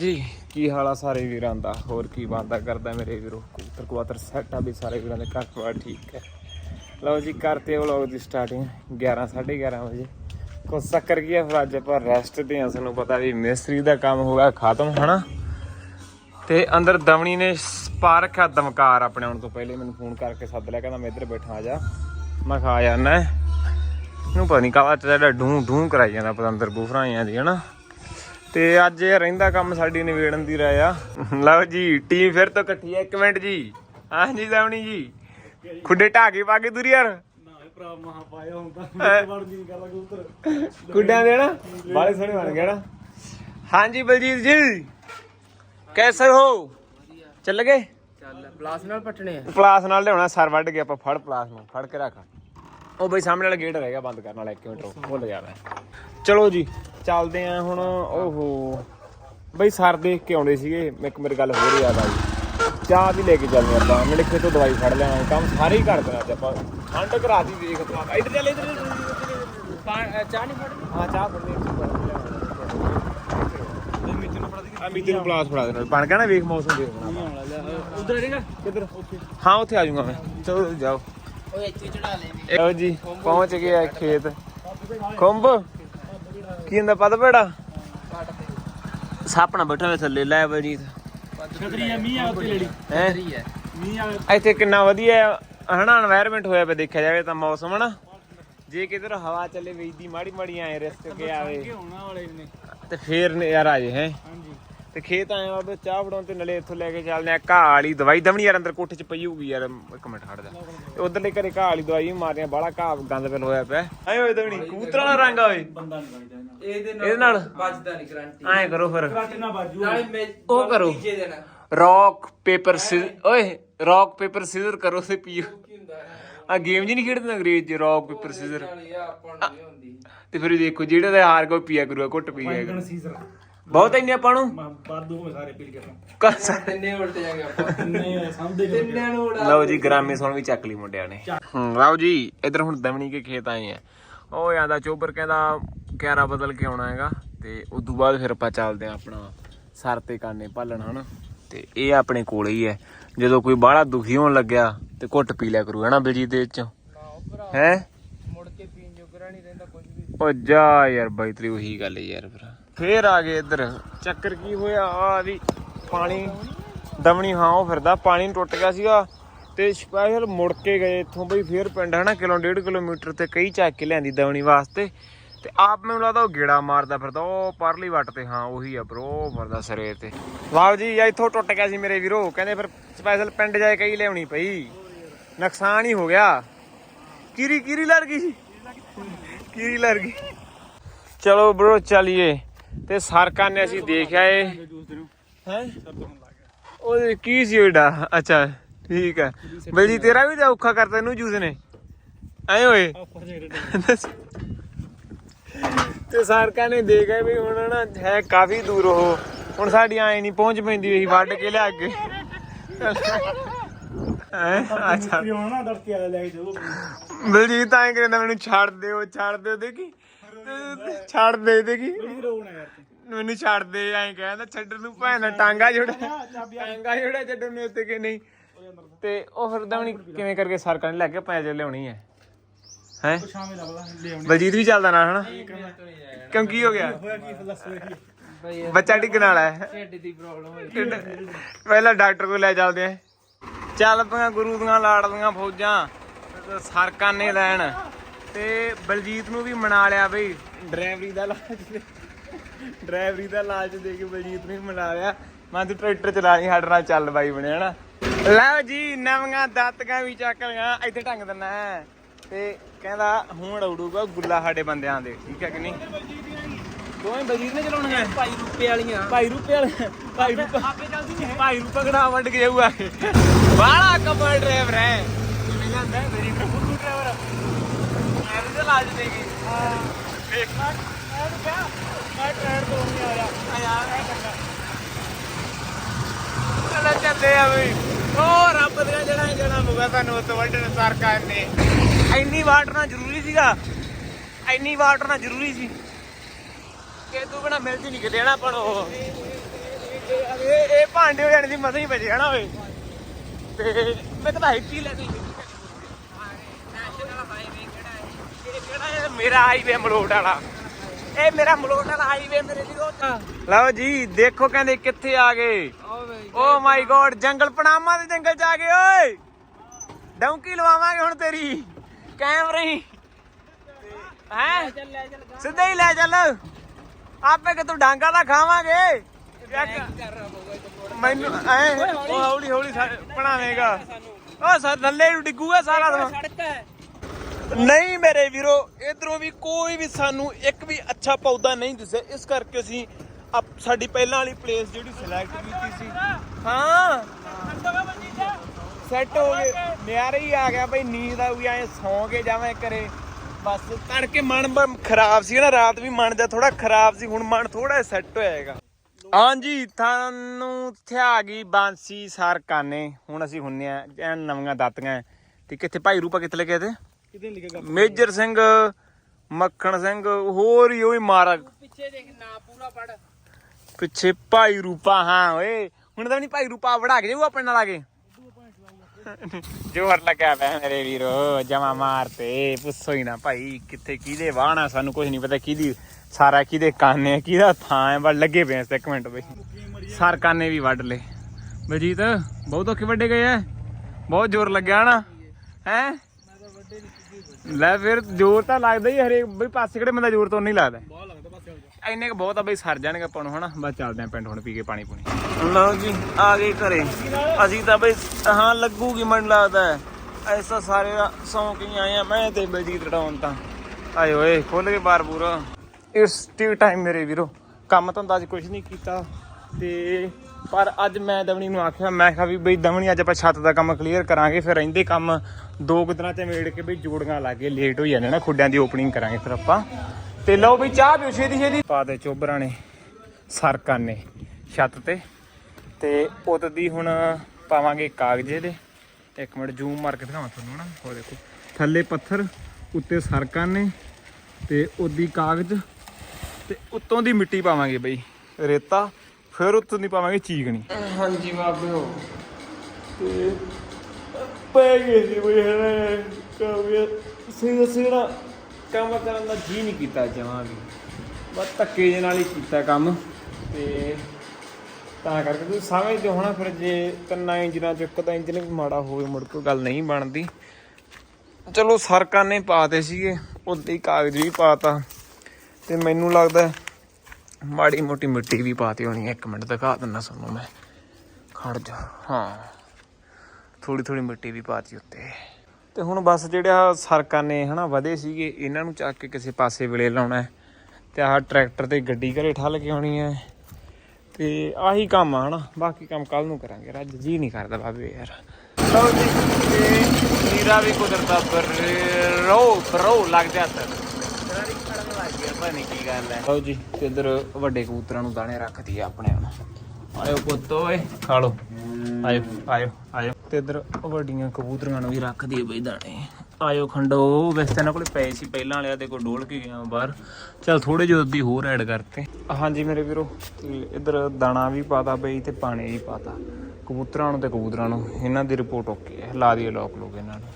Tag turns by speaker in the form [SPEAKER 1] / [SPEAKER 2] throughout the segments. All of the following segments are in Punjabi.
[SPEAKER 1] ਜੀ। ਕੀ ਹਾਲ ਆ ਸਾਰੇ ਵੀਰਾਂ ਦਾ? ਹੋਰ ਕੀ ਬਾਤਾਂ ਕਰਦਾ ਮੇਰੇ ਵੀਰੋ? ਕਬੂਤਰ ਕਵਾਤਰ ਸੈੱਟ ਆ ਵੀ ਸਾਰੇ ਵੀਰਾਂ ਦੇ ਘਰ ਪਰਿਵਾਰ ਠੀਕ ਹੈ। ਲਓ ਜੀ ਕਰਤੇ ਵਲੌਗ ਦੀ ਸਟਾਰਟਿੰਗ 11 11:30 ਵਜੇ। ਕੁਛ ਚੱਕਰ ਕੀ ਫਿਰ ਅੱਜ ਆਪਾਂ ਰੈਸਟ ਤੇ ਆ ਸਾਨੂੰ ਪਤਾ ਵੀ ਮਿਸਤਰੀ ਦਾ ਕੰਮ ਹੋ ਗਿਆ ਖਤਮ, ਹਨਾ? ਤੇ ਅੰਦਰ ਦਵਣੀ ਨੇ ਪਾ ਰੱਖਿਆ ਦਮਕਾਰ ਆਪਣੇ ਆਉਣ ਤੋਂ ਪਹਿਲੇ ਮੈਨੂੰ ਫੋਨ ਕਰਕੇ ਸੱਦ ਲਿਆ, ਕਹਿੰਦਾ ਮੈਂ ਇੱਧਰ ਬੈਠਾ ਆ ਜਾ। ਮੈਂ ਕਿਹਾ ਜਾਣਾ ਇਹਨੂੰ ਪਤਾ ਨਹੀਂ ਕਾਹਦਾ ਜਿਹੜਾ ਡੂੰ ਢੂੰ ਕਰਾਈ ਜਾਂਦਾ, ਪਤਾ ਅੰਦਰ ਬੂਫਰਾਂ ਬੂਫਰਾਈਆਂ ਦੀ, ਹਨਾ? ਤੇ ਅੱਜ ਇਹ ਰਹਿੰਦਾ ਕੰਮ ਸਾਡੀ ਨਿਵੇੜਨ ਦੀ ਰਾਇ ਆ। ਲਓ ਜੀ ਟੀਮ ਫਿਰ ਤੋਂ ਇਕੱਠੀ ਹੈ ਇੱਕ ਮਿੰਟ ਜੀ। ਹਾਂਜੀ ਦਵਣੀ ਜੀ। ਖੁੱਡੇ ਢਾਕੇ ਪਾ ਕੇ ਦੂਰੀ ਯਾਰ।
[SPEAKER 2] ਨਾ ਇਹ ਭਰਾ ਮਹਾ ਪਾਇਆ ਹੁੰਦਾ। ਮੇਰੇ ਵੜ ਨਹੀਂ ਕਰਦਾ ਕਬੂਤਰ।
[SPEAKER 1] ਖੁੱਡਿਆਂ ਦੇ ਨਾ ਬਾਲੇ ਸੋਹਣੇ ਬਣ ਗਏ ਨਾ ਹਾਂਜੀ ਬਲਜੀਤ ਜੀ। ਕੈਸੇ ਹੋ? ਚੱਲ ਗਏ?
[SPEAKER 3] ਚੱਲ ਪਲਾਸ ਨਾਲ ਪਟਣੇ ਆ।
[SPEAKER 1] ਪਲਾਸ ਨਾਲ ਲਿਆਉਣਾ ਸਰ ਵੱਢ ਕੇ ਆਪਾਂ ਫੜ ਪਲਾਸ ਨੂੰ। ਫੜ ਕੇ ਰੱਖ। ਉਹ ਬਈ ਸਾਹਮਣੇ ਵਾਲਾ ਗੇਟ ਰਹਿ ਗਿਆ ਬੰਦ ਕਰਨ ਵਾਲਾ 1 ਮਿੰਟ ਰੁਕ ਭੁੱਲ ਗਿਆ ਮੈਂ। ਚਲੋ ਜੀ ਚੱਲਦੇ ਆ ਹੁਣ ਓਹੋ। ਬਈ ਸਰ ਦੇਖ ਕੇ ਆਉਂਦੇ ਸੀਗੇ ਇੱਕ ਮੇਰੀ ਗੱਲ ਹੋਰ ਯਾਦ ਆਈ। ਚਾਹ ਵੀ ਲੈ ਕੇ ਚੱਲਦੇ ਆਪਾਂ ਮੇਰੇ ਖੇਤੋਂ ਦਵਾਈ ਫੜ ਲੈਣਾ ਕੰਮ ਸਾਰੇ ਹੀ ਕਰ ਦੇਣਾ ਆਪਾਂ। ਠੰਡ ਕਰਾ ਦੀ ਦੇਖ ਤੂੰ ਇੱਧਰ ਚੱਲ ਇੱਧਰ
[SPEAKER 3] ਚਾਹ ਨਹੀਂ ਫੜਨੀ?
[SPEAKER 1] ਹਾਂ ਚਾਹ ਫੜਨੀ ਆ ਮੀਤੇ ਨੂੰ ਪਲਾਸ ਫੜਾ ਦੇਣਾ ਬਣ ਗਿਆ ਨਾ ਵੇਖ ਮੌਸਮ ਦੇਖ।
[SPEAKER 3] ਉਧਰ ਰਹੇਗਾ
[SPEAKER 1] ਕਿੱਧਰ? ਹਾਂ ਉੱਥੇ ਆ ਜਾਊਂਗਾ ਮੈਂ। ਚਲੋ ਜਾਓ।
[SPEAKER 3] ਓਏ ਇੱਥੇ
[SPEAKER 1] ਜੀ ਪਹੁੰਚ ਗਏ ਖੇਤ। ਖੁੰਬ ਕੀ ਹੁੰਦਾ ਪਦ ਭੇੜਾ ਸੱਪ ਨਾ ਬੈਠਾ ਥੱਲੇ ਲੈ ਬਜੀਤ ਇੱਥੇ ਕਿੰਨਾ ਵਧੀਆ ਹਨਾ এনवायरमेंट ਹੋਇਆ ਪਿਆ ਦੇਖਿਆ ਜਾਵੇ ਤਾਂ ਮੌਸਮ ਹਨਾ। ਜੇ ਕਿਧਰ ਹਵਾ ਚੱਲੇ ਵੇਚਦੀ ਮਾੜੀ ਮਾੜੀ ਆਏ ਰਸਤੇ ਕੇ ਆਵੇ ਤੇ ਫੇਰ ਯਾਰ ਆਜੇ ਹੈ। ਤੇ ਖੇਤ ਆਏ ਆ ਚਾਹ ਫੜਾਉਣ ਤੇ ਨਲੇ ਇੱਥੋਂ ਲੈ ਕੇ ਚੱਲਦੇ ਆ ਘਾਹ ਵਾਲੀ ਦਵਾਈ ਦਵਣੀ ਯਾਰ ਅੰਦਰ ਕੋਠੇ ਚ ਪਈ ਹੋਊਗੀ ਯਾਰ ਇੱਕ ਮਿੰਟ ਹਟ ਜਾ। ਤੇ ਉਧਰਲੇ ਘਰੇ ਘਾਹ ਵਾਲੀ ਦਵਾਈ ਮਾਰਿਆ ਬਾਲਾ ਘਾਹ ਗੰਦ ਪਿਲ ਹੋਇਆ ਪਿਆ। ਐ ਹੋਏ ਦਵਣੀ ਕਬੂਤਰਾਂ ਵਾਲਾ ਰੰਗ
[SPEAKER 2] ਬੰਦਾ ਨਹੀਂ ਇਹਨਾਂ
[SPEAKER 3] ਇਹਦੇ
[SPEAKER 1] ਇਹਦੇ ਨਾਲ?
[SPEAKER 3] ਵੱਜਦਾ ਨਹੀਂ ਗਰੰਟੀ
[SPEAKER 1] ਐਂ ਕਰੋ ਫਿਰ।
[SPEAKER 2] ਰਾਤੇ ਨਾ ਬਾਜੂ
[SPEAKER 3] ਨਾਲੇ ਮੈਂ
[SPEAKER 1] ਉਹ ਕਰੋ। ਰੌਕ ਪੇਪਰ ਓਏ ਰੌਕ ਪੇਪਰ ਸਿਜ਼ਰ ਕਰੋ ਤੇ ਪੀਓ। ਆ ਗੇਮ ਜੀ ਨਹੀਂ ਖੇਡਦੇ ਅੰਗਰੇਜ਼ ਚ ਰੌਕ ਪੇਪਰ ਸਿਜ਼ਰ
[SPEAKER 3] ਨਾਲੇ ਆ ਆਪਾਂ ਨੂੰ ਨਹੀਂ ਹੁੰਦੀ।
[SPEAKER 1] ਤੇ ਫਿਰ ਦੇਖੋ ਜਿਹੜਾ ਦਾ ਹਾਰ ਕੋਈ ਪੀਆ ਕਰੂਗਾ ਘੁੱਟ ਪੀ ਜਾਏਗਾ
[SPEAKER 2] ਸੀਜ਼ਰ
[SPEAKER 1] ਬਹੁਤ ਇੰਨੇ ਆਪਾਂ ਨੂੰ?
[SPEAKER 2] ਬਾਦੂ ਮੈਂ ਸਾਰੇ ਪੀਲ ਕੇ
[SPEAKER 1] ਕਸ
[SPEAKER 3] ਤਿੰਨੇ ਉਲਟ ਜਾਗੇ ਆਪਾਂ।
[SPEAKER 2] ਨੇ ਸਾਹਮਣੇ
[SPEAKER 3] ਤਿੰਨਿਆਂ ਨੂੰ ਉਡਾ
[SPEAKER 1] ਲਓ ਜੀ ਗ੍ਰਾਮੀ ਸੋਨ ਵੀ ਚੱਕ ਲਈ ਮੁੰਡਿਆਂ ਨੇ। ਹੂੰ ਲਓ ਜੀ ਇਧਰ ਹੁਣ ਦਮਣੀ ਕੇ ਖੇਤ ਆਏ ਆ। ਉਹ ਆਂਦਾ ਚੋਬਰ ਕਹਿੰਦਾ ਕਿਆਰਾ ਬਦਲ ਕੇ ਆਉਣਾ ਹੈਗਾ। ਤੇ ਉਸ ਤੋਂ ਬਾਅਦ ਫਿਰ ਆਪਾਂ ਚੱਲਦੇ ਆ ਆਪਣਾ ਸਰ ਤੇ ਕਾਨੇ ਭਾਲਣ ਹਨਾ। ਤੇ ਇਹ ਆਪਣੇ ਕੋਲ ਹੀ ਹੈ। ਜਦੋਂ ਕੋਈ ਬਾਹਲਾ ਦੁਖੀ ਹੋਣ ਲੱਗਿਆ ਤੇ ਘੁੱਟ ਪੀ ਲਿਆ ਕਰੂ ਹਨਾ ਬਲਜੀਤ ਦੇ ਵਿੱਚੋਂ ਹੈ?
[SPEAKER 3] ਮੁੜ ਕੇ ਪੀਣ ਜੋਗਰਾ ਨਹੀਂ ਰਹਿੰਦਾ ਕੁਝ ਵੀ।
[SPEAKER 1] ਉਹ ਜਾ ਯਾਰ ਬਾਈ ਤੇਰੀ ਉਹੀ ਗੱਲ ਯਾਰ ਫਿਰ ਫੇਰ ਆ ਗਏ ਇੱਧਰ। ਚੱਕਰ ਕੀ ਹੋਇਆ? ਆ ਵੀ ਪਾਣੀ ਦਮਣੀ, ਹਾਂ, ਉਹ ਫਿਰਦਾ। ਪਾਣੀ ਟੁੱਟ ਗਿਆ ਸੀਗਾ ਤੇ ਸਪੈਸ਼ਲ ਮੁੜ ਕੇ ਗਏ ਇੱਥੋਂ ਬਈ ਫੇਰ ਪਿੰਡ, ਹਨਾ, ਕਿਲੋ ਡੇਢ ਕਿਲੋਮੀਟਰ ਤੇ ਕਈ ਚੱਕ ਕੇ ਲਿਆਂਦੀ ਦਮਣੀ ਵਾਸਤੇ। ਤੇ ਆਪ ਮੈਨੂੰ ਲੱਗਦਾ ਉਹ ਗੇੜਾ ਮਾਰਦਾ ਫਿਰਦਾ, ਉਹ ਪਰਲੀ ਵੱਟ ਤੇ, ਹਾਂ, ਉਹੀ ਆ ਬ్రో ਮਰਦਾ ਫਿਰਦਾ ਸਰੇ ਤੇ। ਵਾਹ ਜੀ, ਇਹ ਇੱਥੋਂ ਟੁੱਟ ਗਿਆ ਸੀ ਮੇਰੇ ਵੀਰੋ। ਕਹਿੰਦੇ ਫਿਰ ਸਪੈਸ਼ਲ ਪਿੰਡ ਜਾਏ ਕਈ ਲਿਆਉਣੀ ਪਈ। ਨੁਕਸਾਨ ਹੀ ਹੋ ਗਿਆ। ਕੀਰੀ ਕੀਰੀ ਲੜ ਗਈ ਸੀ? ਕੀਰੀ ਲੜ ਗਈ। ਚਲੋ ਬ్రో ਚਲਿਏ। ਤੇ ਸਰਕਾਂ ਨੇ ਅਸੀਂ ਦੇਖਿਆ ਏ ਹੈ? ਉਹ ਕੀ ਸੀ ਉਹਦਾ ਅੱਛਾ ਠੀਕ ਹੈ। ਬਲਜੀ ਤੇਰਾ ਵੀ ਤਾਂ ਔਖਾ ਕਰਤਾ ਇਹਨੂੰ ਜੂਸ ਨੇ। ਐ ਓਏ। ਤੇ ਸਰਕਾਂ ਨੇ ਦੇਖਿਆ ਵੀ ਹੁਣ ਨਾ ਹੈ ਕਾਫੀ ਦੂਰ ਉਹ। ਹੁਣ ਸਾਡੀ ਐ ਨਹੀਂ ਪਹੁੰਚ ਪੈਂਦੀ ਅਸੀਂ ਵੱਢ ਕੇ ਲਿਆ ਅੱਗੇ। ਅੱਛਾ। ਬਲਜੀਤ ਐਂ ਕਹਿੰਦਾ ਮੈਨੂੰ ਛੱਡ ਦਿਓ ਛੱਡ ਦਿਓ ਦੇਖੀ। ਛੱਡ ਦੇ ਦੇਖੀ
[SPEAKER 2] ਕਿਹੜੀ ਰੋਣਾ ਯਾਰ ਤੂੰ।
[SPEAKER 1] ਮੈਨੂੰ ਛੱਡ ਦੇ ਐਂ ਕਹਿੰਦਾ ਛੱਡਣ ਨੂੰ ਭੈਣ ਦਾ ਟਾਂਗਾ ਜੋੜਾ ਟਾਂਗਾ ਜੋੜਾ ਛੱਡਣ ਨੂੰ ਉੱਤੇ ਕਿ ਨਹੀਂ? ਤੇ ਉਹ ਫਿਰ ਦਮਣੀ ਕਿਵੇਂ ਕਰਕੇ ਸਰਕਾਰ ਨੇ ਲੈ ਕੇ ਪੈਸੇ ਲਿਆਉਣੀ ਹੈ। ਹੈ?
[SPEAKER 2] ਸ਼ਾਮੇ ਲੱਭਦਾ ਲੈ ਆਉਣੀ
[SPEAKER 1] ਬਲਜੀਤ ਵੀ ਚੱਲਦਾ ਨਾਲ ਹਨਾ? ਕਿਉਂ ਕੀ ਹੋ ਗਿਆ? ਬੱਚਾ ਡਿੱਗਣ ਵਾਲਾ ਹੈ।
[SPEAKER 3] ਢਿੱਡ ਦੀ ਪ੍ਰੋਬਲਮ ਹੋਈ।
[SPEAKER 1] ਢਿੱਡ- ਪਹਿਲਾਂ ਡਾਕਟਰ ਕੋਲ ਲੈ ਚੱਲਦੇ ਆ। ਚੱਲ ਪਈਆਂ ਗੁਰੂ ਦੀਆਂ ਲਾੜਦੀਆਂ ਫੌਜਾਂ। ਤੇ ਸਰਕਾਂ ਨੇ ਲੈਣ। ਤੇ ਬਲਜੀਤ ਨੂੰ ਵੀ ਮਨਾ ਲਿਆ ਬਈ। ਡਰਾਈਵਰੀ ਦਾ ਲਾਲਚ ਦੇ ਡਰਾਈਵਰੀ ਦਾ ਲਾਲਚ ਦੇ ਕੇ ਬਲਜੀਤ ਨੂੰ ਵੀ ਮਨਾ ਲਿਆ। ਮੈਂ ਤੂੰ ਟਰੈਕਟਰ ਚਲਾ ਲਈ ਸਾਡੇ ਨਾਲ ਚੱਲ ਬਾਈ ਬਣਿਆ ਨਾ ਲਓ ਜੀ ਨਵੀਆਂ ਦਾਤੀਆਂ ਵੀ ਚੱਕ ਲਈਆਂ। ਇੱਥੇ ਢੰਗ ਦਿੰਨਾ ਹੈ। ਤੇ ਕਹਿੰਦਾ ਹੁਣ ਉੜੂਗਾ ਗੁੱਲਾ ਸਾਡੇ ਬੰਦਿਆਂ ਦੇ ਠੀਕ ਹੈ ਕਿ ਨਹੀਂ? ਦੋਵੇਂ ਬਲਜੀਤ ਨੇ ਚਲਾਉਣੀਆਂ
[SPEAKER 3] ਭਾਈ ਰੁਪਏ ਵਾਲੀਆਂ।
[SPEAKER 1] ਭਾਈ ਰੂਪੇ ਵਾਲੇ ਭਾਈ ਰੂਪਾ ਆਪੇ ਚੱਲਦੀ ਨਹੀਂ ਭਾਈ ਰੂਪਾ ਕਢਾ ਵੱਢ ਕੇ ਜਾਊਗਾ। ਬਾਹਲਾ ਕਮਲ ਡਰਾਈਵਰ ਹੈ। ਕਿਵੇਂ ਜਾਂਦਾ ਮੇਰੀ ਦੇਗੀ ਹਾਂ ਦੇਖ ਮੈਂ ਮੈਂ ਕਿਹਾ ਮੈਂ ਟ੍ਰੈਨ ਤੋਂ ਨਹੀਂ ਆਇਆ। ਆ ਯਾਰ। ਇਹ ਚੰਗਾ ਚਲਾ ਚੱਲੇ ਆ ਵੀ। ਉਹ ਰੱਬ ਦੀਆਂ ਜੜਾਂ ਹੀ ਜੜਾਂ ਮੁਗਾ ਤੁਹਾਨੂੰ ਉੱਤੇ ਵੱਢਣ ਸਰਕਾਰ ਨੇ ਇੰਨੀ ਵਾਟਰ ਜ਼ਰੂਰੀ ਸੀਗਾ। ਇੰਨੀ ਵਾਟਰ ਜ਼ਰੂਰੀ ਸੀ। ਕਿ ਤੂੰ ਬਣਾ ਮਿਲਦੀ ਨਹੀਂ ਕਿਤੇ ਨਾ ਪਰ ਉਹ ਭਾਂਡੇ ਹੋ ਜਾਣੇ ਸੀ ਮਸਾਂ ਹੀ ਬਚੇ ਹਨਾ ਓਏ। ਤੇ ਮੈਂ ਤਾਂ ਹਿੱਟੀ ਲੈ
[SPEAKER 3] ਨੈਸ਼ਨਲ ਹਾਈਵੇ ਕਿਹੜਾ ਹੈ
[SPEAKER 1] ਇਹ ਕਿਹੜਾ ਇਹ ਮੇਰਾ ਹਾਈਵੇ ਮਲੋਟ ਵਾਲਾ। ਇਹ ਮੇਰਾ ਮਲੋਟ ਵਾਲਾ ਹਾਈਵੇ ਮੇਰੇ ਲਈ ਉਹ ਲਓ ਜੀ ਦੇਖੋ ਕਹਿੰਦੇ ਕਿੱਥੇ ਆ ਗਏ।
[SPEAKER 3] ਓ
[SPEAKER 1] ਮਾਈ ਗੋਡ ਜੰਗਲ ਪਨਾਮਾ ਦੇ ਜੰਗਲ ਚ ਆ ਗਏ ਓਏ। ਡੌਂਕੀ ਲਵਾਵਾਂਗੇ ਹੁਣ ਤੇਰੀ। ਕੈਮਰੇ ਹੀ? ਸਿੱਧਾ ਹੀ ਲੈ ਚੱਲ। ਆਪੇ ਕਿ ਤੂੰ ਡਾਂਗਾ ਦਾ ਖਾਵਾਂਗੇ ਮੈਨੂੰ ਐ ਉਹ ਹੌਲੀ ਹੌਲੀ ਬਣਾਵੇਂਗਾ। ਉਹ ਸਾ ਥੱਲੇ ਨੂੰ ਡਿੱਗੂਗਾ ਸਾਰਾ
[SPEAKER 3] ਸੜਕ ਹੈ।
[SPEAKER 1] ਨਹੀਂ ਮੇਰੇ ਵੀਰੋ, ਇਧਰੋਂ ਵੀ ਕੋਈ ਵੀ ਸਾਨੂੰ ਇੱਕ ਵੀ ਅੱਛਾ ਪੌਦਾ ਨਹੀਂ ਦਿਸਿਆ ਇਸ ਕਰਕੇ ਅਸੀਂ ਸਾਡੀ ਪਹਿਲਾਂ ਵਾਲੀ ਪਲੇਸ ਜਿਹੜੀ ਸਿਲੈਕਟ ਕੀਤੀ ਸੀ। ਹਾਂ। ਸੈੱਟ ਹੋ ਗਏ। ਨਿਆਰੇ ਹੀ ਆ ਗਿਆ ਬਈ, ਨੀਂਦ ਆਊਗੀ, ਐ ਸੌਂ ਕੇ ਜਾਵਾਂ ਕਰੇ ਬਸ ਤੜਕੇ ਮਨ ਖਰਾਬ ਸੀ ਨਾ, ਰਾਤ ਵੀ ਮਨ ਦਾ ਥੋੜਾ ਖਰਾਬ ਸੀ, ਹੁਣ ਮਨ ਥੋੜਾ ਸੈੱਟ ਹੋਇਆ ਹੈਗਾ। ਹਾਂਜੀ, ਤੁਹਾਨੂੰ ਇੱਥੇ ਆ ਗਈ ਬਾਂਸੀ ਸਰਕਾਨੇ। ਹੁਣ ਅਸੀਂ ਹੁੰਨੇ ਆ, ਐਨ ਨਵੀਆਂ ਦਾਤੀਆਂ। ਤੇ ਕਿੱਥੇ ਭਾਈ ਰੂਪਾ ਕਿੱਥੇ ਲੱਗੇ ਤੇ?
[SPEAKER 2] ਕਿਤੇ
[SPEAKER 1] ਮੇਜਰ ਸਿੰਘ ਮੱਖਣ ਸਿੰਘ ਹੋਰ ਹੀ ਉਹ ਹੀ ਮਾਰਾ
[SPEAKER 3] ਪਿੱਛੇ ਦੇਖ ਨਾ ਪੂਰਾ ਪੜ
[SPEAKER 1] ਪਿੱਛੇ ਭਾਈ ਰੂਪਾ ਹਾਂ ਓਏ ਹੁਣ ਤਾਂ ਨਹੀਂ ਭਾਈ ਰੂਪਾ ਵੜਾ ਕੇ ਜਾਊ ਆਪਣੇ ਨਾਲ ਆ ਕੇ। ਜੋਰ ਲੱਗਿਆ ਪਿਆ ਮੇਰੇ ਵੀਰੋ ਜਮਾ ਮਾਰਤੇ ਪੁੱਛੋ ਹੀ ਨਾ ਭਾਈ ਕਿੱਥੇ ਕਿਹਦੇ ਵਾਹਣਾ ਸਾਨੂੰ ਕੁਝ ਨਹੀਂ ਪਤਾ ਕਿਹਦੀ ਸਾਰਾ ਕਿਹਦੇ ਕਾਨੇ ਆ ਕਿਹਦਾ ਥਾਂ ਹੈ ਬਸ ਲੱਗੇ ਪਏ ਇਸ ਇੱਕ ਮਿੰਟ ਬਈ। ਸਰ ਕਾਨੇ ਵੀ ਵੱਢ ਲੇ ਬਲਜੀਤ ਬਹੁਤ ਔਖੇ ਵੱਡੇ ਗਏ ਐ। ਬਹੁਤ ਜ਼ੋਰ ਲੱਗਿਆ ਨਾ ਹੈ? ਲੈ ਫਿਰ ਜ਼ੋਰ ਤਾਂ ਲੱਗਦਾ ਹੀ ਹਰੇਕ ਬਈ ਪਾਸੇ ਕਿਹੜੇ ਬੰਦਾ ਜ਼ੋਰ ਤੋਂ ਨਹੀਂ ਲੱਗਦਾ।
[SPEAKER 2] ਬਹੁਤ ਲੱਗਦਾ ਪਾਸੇ ਹੋ ਜਾ
[SPEAKER 1] ਇੰਨੇ ਕ ਬਹੁਤ ਆ ਬਈ ਸਰ ਜਾਣਗੇ ਆਪਾਂ ਨੂੰ ਹਨਾ? ਬਸ ਚੱਲਦੇ ਆਂ ਪਿੰਡ ਹੁਣ ਪੀ ਕੇ ਪਾਣੀ ਪੂਣੀ। ਲਓ ਜੀ ਆ ਗਏ ਘਰੇ। ਅਸੀਂ ਤਾਂ ਬਈ ਹਾਂ ਲੱਗੂਗੀ ਮੈਨੂੰ ਲੱਗਦਾ ਹੈ। ਐਸਾ ਸਾਰੇ ਸੌਂ ਕੇ ਹੀ ਆਏ ਆ ਮੈਂ ਤੇ ਬਲਜੀਤ ਰਟਾਉਣ ਤਾਂ। ਆਏ ਓਏ ਖੁੱਲ ਕੇ ਬਾਰ ਪੂਰਾ ਇਸ ਟਾਈਮ ਮੇਰੇ ਵੀਰੋ ਕੰਮ ਤਾਂ ਅੱਜ ਕੁਝ ਨਹੀਂ ਕੀਤਾ ਤੇ ਪਰ ਅੱਜ ਮੈਂ ਦਵਣੀ ਨੂੰ ਆਖਿਆ, ਮੈਂ ਕਿਹਾ ਵੀ ਬਈ ਦਵਣੀ ਅੱਜ ਆਪਾਂ ਛੱਤ ਦਾ ਕੰਮ ਕਲੀਅਰ ਕਰਾਂਗੇ, ਫਿਰ ਰਹਿੰਦੇ ਕੰਮ ਦੋ ਕੁ ਦਿਨਾਂ ਤੇ ਮੇੜ ਕੇ ਬਈ ਜੋੜੀਆਂ ਲਾ ਕੇ ਲੇਟ ਹੋ ਜਾਂਦੇ ਨਾ ਖੁੱਡਿਆਂ ਦੀ ਓਪਨਿੰਗ ਕਰਾਂਗੇ ਫਿਰ ਆਪਾਂ। ਤੇ ਲਓ ਬਈ ਚਾਹ ਪੀਓ, ਛੇਤੀ ਛੇਤੀ। ਪਾ ਦੇ ਚੋਬਰਾਂ ਨੇ, ਸਰਕਾਂ ਨੇ ਛੱਤ ਤੇ। ਤੇ ਪੁੱਤ ਦੀ ਹੁਣ ਪਾਵਾਂਗੇ ਕਾਗਜ਼ੇ ਦੇ। ਇੱਕ ਮਿੰਟ ਜ਼ੂਮ ਮਾਰ ਕੇ ਦਿਖਾਵਾਂ ਤੁਹਾਨੂੰ ਨਾ। ਉਹ ਦੇਖੋ, ਥੱਲੇ ਪੱਥਰ, ਉੱਤੇ ਸਰਕਾਂ ਨੇ ਤੇ ਉਹਦੀ ਕਾਗਜ਼ ਤੇ ਉੱਤੋਂ ਦੀ ਮਿੱਟੀ ਪਾਵਾਂਗੇ ਬਈ, ਰੇਤਾ। ਫਿਰ ਉੱਤੋਂ ਦੀ ਪਾਵਾਂਗੇ ਚੀਕਣੀ ਹਾਂਜੀ ਬਾਬਿਓ ਤੇ ਪੈ ਗਏ ਸੀ ਬਈ ਹਣੇ ਕਵੇ ਸਿਰ ਸਿਰਾ ਕੰਮ ਕਰਨ ਦਾ ਜੀ ਨਹੀਂ ਕੀਤਾ ਜਮਾਂ ਵੀ। ਬਸ ਧੱਕੇ ਜਿਹੇ ਨਾਲ ਹੀ ਕੀਤਾ ਕੰਮ। ਤੇ ਤਾਂ ਕਰਕੇ ਤੁਸੀਂ ਸਮਝਦੇ ਹੋ ਨਾ ਫਿਰ ਜੇ ਤਿੰਨਾਂ ਇੰਜਨਾਂ ਚ ਇੱਕ ਤਾਂ ਇੰਜਨ ਵੀ ਮਾੜਾ ਹੋਵੇ ਮੁੜ ਕੇ ਗੱਲ ਨਹੀਂ ਬਣਦੀ। ਚਲੋ ਸਰਕਾਰ ਨੇ ਪਾਤੇ ਸੀਗੇ ਉਹਦੇ ਹੀ ਕਾਗਜ਼ ਵੀ ਪਾਤਾ। ਤੇ ਮੈਨੂੰ ਲੱਗਦਾ ਮਾੜੀ ਮੋਟੀ ਮਿੱਟੀ ਵੀ ਪਾਤੀ ਹੋਣੀ ਹੈ। ਇੱਕ ਮਿੰਟ ਦਿਖਾ ਦਿੰਦਾ ਤੁਹਾਨੂੰ ਮੈਂ। ਖੜ ਜਾ, ਹਾਂ। ਥੋੜੀ ਥੋੜੀ ਮਿੱਟੀ ਵੀ ਪਾਤੀ ਉੱਤੇ। ਤੇ ਹੁਣ ਬਸ ਜਿਹੜਾ ਸਰਕਾਰ ਨੇ ਹਨਾ, ਵਧੇ ਸੀਗੇ, ਇਹਨਾਂ ਨੂੰ ਚੱਕ ਕੇ ਕਿਸੇ ਪਾਸੇ ਵੇਲੇ ਲਾਉਣਾ ਹੈ। ਤੇ ਆਹ ਟਰੈਕਟਰ ਤੇ ਗੱਡੀ ਘਰੇ ਠੱਲ ਕੇ ਆਉਣੀ ਹੈ। ਤੇ ਆਹੀ ਕੰਮ ਆ ਹਨਾ, ਬਾਕੀ ਕੰਮ ਕੱਲ ਨੂੰ ਕਰਾਂਗੇ। ਰੱਜ ਜੀ ਨਹੀਂ ਕਰਦਾ ਬਾਬੇ ਯਾਰ। ਲਓ ਜੀ ਨੀਰਾ ਵੀ ਕੁਦਰਤਾ ਪਰ ਰੋ ਬਰੋ ਲੱਗ ਜਾਂਦਾ ਤੇਰਾ ਵੀ ਖੜਨ ਲੱਗ ਗਿਆ ਪਤਾ ਨਹੀਂ ਕੀ ਗੱਲ ਹੈ। ਲਓ ਜੀ, ਤੇ ਇਧਰ ਵੱਡੇ ਕਬੂਤਰਾਂ ਨੂੰ ਦਾਣੇ ਰੱਖਦੀ ਆ ਆਪਣੇ ਹੁਣ ਆਇਓ ਪੁੱਤ ਓਏ, ਖਾ ਲਓ। ਆਇਓ ਆਇਓ ਆਇਓ। ਤੇ ਇਧਰ ਵੱਡੀਆਂ ਕਬੂਤਰਾਂ ਨੂੰ ਵੀ ਰੱਖਦੀ ਆ ਬਈ ਦਾਣੇ। ਆਇਓ ਖੰਡੋ, ਵੈਸੇ ਇਹਨਾਂ ਕੋਲੇ ਪਏ ਸੀ ਪਹਿਲਾਂ ਵਾਲਿਆਂ ਦੇ ਕੋਲ ਡੋਲ ਕੇ ਗਿਆ ਬਾਹਰ। ਚਲ ਥੋੜੇ ਜਿਹੇ ਦੀ ਹੋਰ ਐਡ ਕਰਤੇ। ਹਾਂਜੀ ਮੇਰੇ ਵੀਰੋ, ਤੇ ਇਧਰ ਦਾਣਾ ਵੀ ਪਾਤਾ ਬਈ ਤੇ ਪਾਣੀ ਵੀ ਪਾਤਾ। ਕਬੂਤਰਾਂ ਨੂੰ ਤੇ ਕਬੂਤਰਾਂ ਨੂੰ, ਇਹਨਾਂ ਦੀ ਰਿਪੋਰਟ ਓਕੇ ਹੈ। ਲਾ ਦੀ ਲੋਕ ਲੋਕ ਇਹਨਾਂ ਨੂੰ।